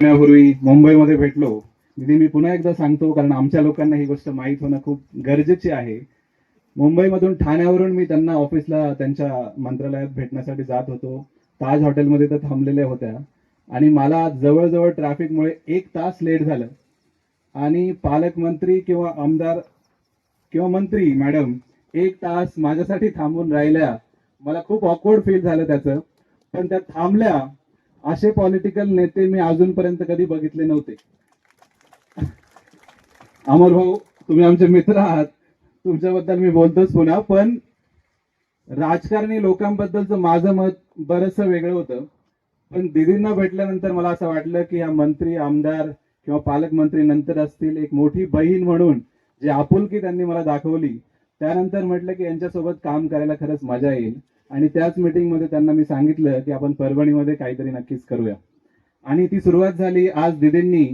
महिन्यापूर्वी मुंबईमध्ये भेटलो. तिथे मी पुन्हा एकदा सांगतो कारण आमच्या लोकांना ही गोष्ट माहीत होणं खूप गरजेची आहे. मुंबईमधून ठाण्यावरून मी त्यांना ऑफिसला त्यांच्या मंत्रालयात भेटण्यासाठी जात होतो. ताज हॉटेलमध्ये तर थांबलेल्या होत्या. आणि मला जवळजवळ ट्रॅफिकमुळे एक तास लेट झालं. आणि पालकमंत्री किंवा आमदार किंवा मंत्री मॅडम एक तास माझ्यासाठी थांबून राहिल्या. मला खूप ऑकवर्ड फील झालं त्याचं. पण त्या थांबल्या असे पॉलिटिकल नेते मी अजूनपर्यंत कधी बघितले नव्हते. अमर भाऊ तुम्ही आमचे मित्र आहात. तुमच्याबद्दल मी बोलतोच पुन्हा पण राजकारणी लोकांबद्दलचं माझं मत बरंचसं वेगळं होतं पण दिदींना भेटल्यानंतर मला असं वाटलं की या मंत्री आमदार किंवा पालकमंत्री नंतर असतील एक मोठी बहीण म्हणून जी आपुलकी त्यांनी मला दाखवली त्यानंतर म्हटलं की यांच्यासोबत काम करायला खरंच मजा येईल. आणि त्याच मीटिंगमध्ये त्यांना मी सांगितलं की आपण परभणीमध्ये काहीतरी नक्कीच करूया. आणि ती सुरुवात झाली आज दिदींनी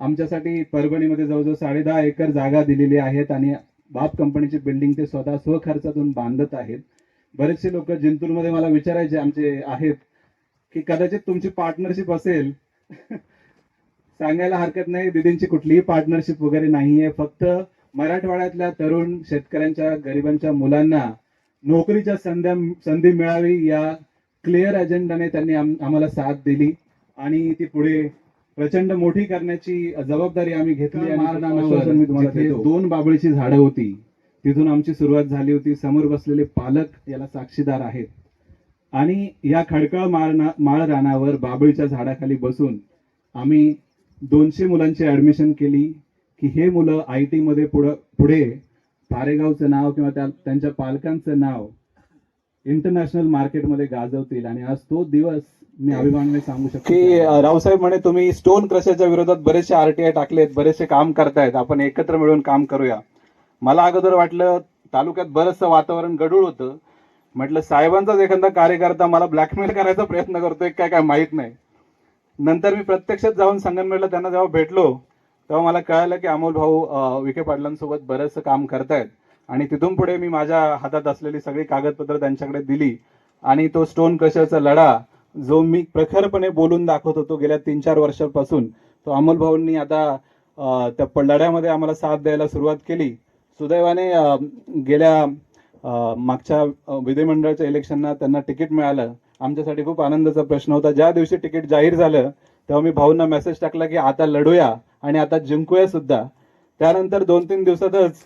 आमच्यासाठी परभणीमध्ये जवळजवळ साडे दहा एकर जागा दिलेली आहेत आणि बाप कंपनीची बिल्डिंग ते स्वतः स्वखर्चातून बांधत आहेत. बरेचसे लोक जिंतूरमध्ये मला विचारायचे आमचे आहेत की कदाचित तुमची पार्टनरशिप असेल. सांगायला हरकत नाही दिदींची कुठलीही पार्टनरशिप वगैरे नाहीये. फक्त मराठवाड्यातल्या तरुण शेतकऱ्यांच्या गरिबांच्या मुलांना नोकरीच्या संध्या संधी मिळावी या क्लिअर अजेंडाने त्यांनी आम- आम्हाला साथ दिली. आणि ती पुढे प्रचंड मोठी करण्याची जबाबदारी आम्ही घेतली आणि. दोन बाबळीची झाडं होती तिथून आमची सुरुवात झाली होती. समोर बसलेले पालक याला साक्षीदार आहेत. आणि या खडकाळ माळना माळ रानावर बाबळीच्या झाडाखाली बसून आम्ही दोनशे मुलांची ऍडमिशन केली की हे मुलं आय टी मध्ये पुढं पुढे पारेगावचं नाव किंवा त्या त्यांच्या पालकांचं नाव इंटरनॅशनल मार्केटमध्ये गाजवतील आणि आज तो दिवस मी अभिमानाने सांगू शकतो की रावसाहेब म्हणे तुम्ही स्टोन क्रशरच्या विरोधात बरेचसे आरटीआय टाकलेत बरेचसे काम करतायत. आपण एकत्र मिळून काम करूया. मला अगोदर वाटलं तालुक्यात बरंचसं वातावरण गडूळ होतं. म्हटलं साहेबांचाच एखादा कार्यकर्ता मला ब्लॅकमेल करायचा प्रयत्न करतोय काय काय माहीत नाही. नंतर मी प्रत्यक्षात जाऊन संगमनेरला त्यांना जेव्हा भेटलो तेव्हा मला कळालं की अमोल भाऊ विखे पाटलांसोबत बरंचसं काम करतायत. आणि तिथून पुढे मी माझ्या हातात असलेली सगळी कागदपत्र त्यांच्याकडे दिली. आणि तो स्टोन क्रशरचा लढा जो मी प्रखरपणे बोलून दाखवत होतो गेल्या तीन चार वर्षापासून तो अमोल भाऊंनी आता त्या लढ्यामध्ये आम्हाला साथ द्यायला सुरुवात केली. सुदैवाने गेल्या मागच्या अ, विधिमंडळाच्या इलेक्शनला त्यांना तिकीट मिळालं. आमच्यासाठी खूप आनंदाचा प्रश्न होता. ज्या दिवशी तिकीट जाहीर झालं तेव्हा मी भाऊंना मेसेज टाकला की आता लढूया. आणि आता जिंकूया सुद्धा. त्यानंतर दोन तीन दिवसातच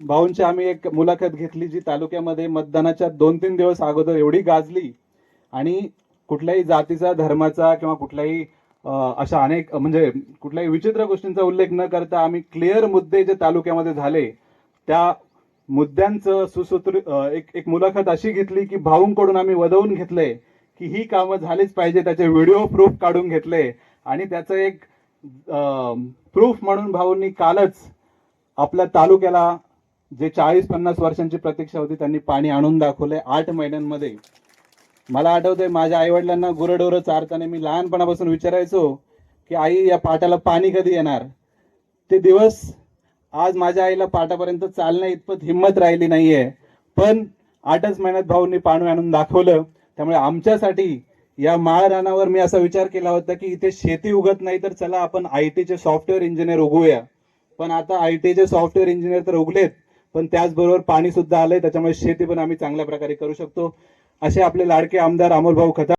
भाऊंची आम्ही एक मुलाखत घेतली जी तालुक्यामध्ये मतदानाच्या दोन तीन दिवस अगोदर एवढी गाजली. आणि कुठल्याही जातीचा धर्माचा किंवा कुठल्याही अशा अनेक म्हणजे कुठल्याही विचित्र गोष्टींचा उल्लेख न करता आम्ही क्लिअर मुद्दे जे तालुक्यामध्ये झाले त्या मुद्द्यांचं सुसूत्र एक एक मुलाखत अशी घेतली की भाऊंकडून आम्ही वदवून घेतले की ही कामं झालीच पाहिजे त्याचे व्हिडिओ प्रूफ काढून घेतले. आणि त्याचं एक प्रूफ म्हणून भाऊंनी कालच आपल्या तालुक्याला जे चाळीस पन्नास वर्षांची प्रतीक्षा होती त्यांनी पाणी आणून दाखवले आठ महिन्यांमध्ये. मला आठवतंय माझ्या आईवडिलांना गुरडोरं चारताना मी लहानपणापासून विचारायचो की आई या पाटाला पाणी कधी येणार? ते दिवस आज माझ्या आईला पाटापर्यंत चालण्या इतपत हिंमत राहिली नाहीये. पण आठच महिन्यात भाऊंनी पाणी आणून दाखवलं. त्यामुळे आमच्यासाठी या माळ रानावर मी असा विचार केला होता की इथे शेती उगत नाही तर चला आपण आय टीचे सॉफ्टवेअर इंजिनियर उगवूया. पण आता आय टीचे सॉफ्टवेअर इंजिनियर तर उगलेत पण त्याचबरोबर पाणी सुद्धा आलंय त्याच्यामुळे शेती पण आम्ही चांगल्या प्रकारे करू शकतो. असे आपले लाडके आमदार अमोल भाऊ खता